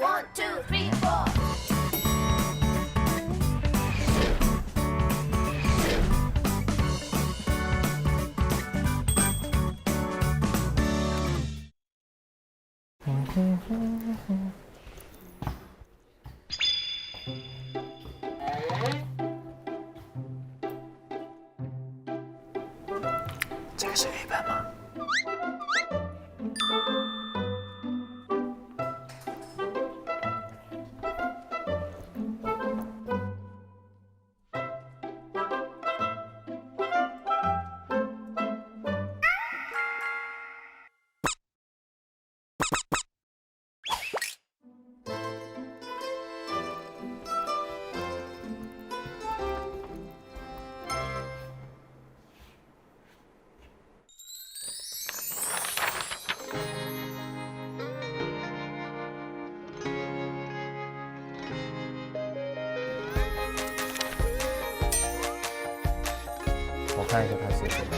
One, two, three, four. 这个是 A 班吗？看一下他写什么。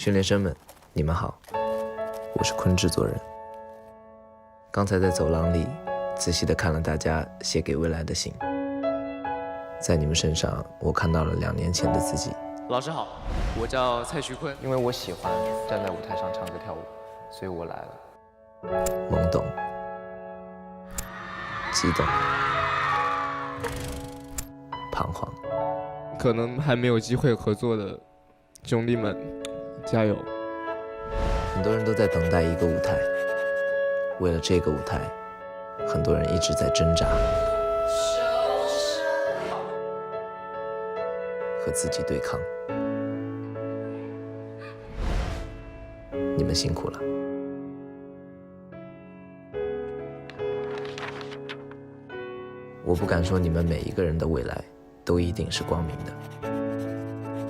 训练生们，你们好，我是坤制作人。刚才在走廊里仔细的看了大家写给未来的信，在你们身上，我看到了两年前的自己。老师好，我叫蔡徐坤。因为我喜欢站在舞台上唱歌跳舞，所以我来了。懵懂、激动、彷徨。可能还没有机会合作的兄弟们，加油！很多人都在等待一个舞台，为了这个舞台，很多人一直在挣扎，和自己对抗。你们辛苦了。我不敢说你们每一个人的未来都一定是光明的，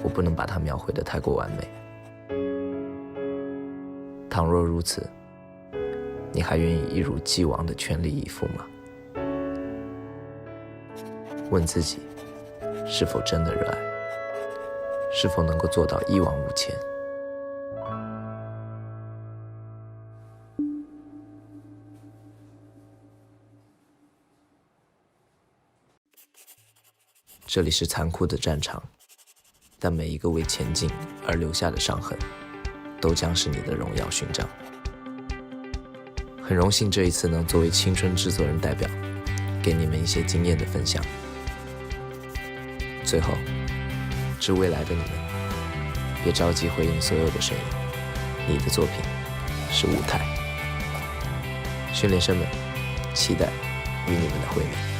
我不能把它描绘的太过完美。倘若如此，你还愿意一如既往的全力以赴吗？问自己，是否真的热爱？是否能够做到一往无前？这里是残酷的战场，但每一个为前进而留下的伤痕。都将是你的荣耀勋章。很荣幸这一次能作为青春制作人代表，给你们一些经验的分享。最后，致未来的你们，别着急回应所有的声音，你的作品是舞台。训练生们，期待与你们的会面。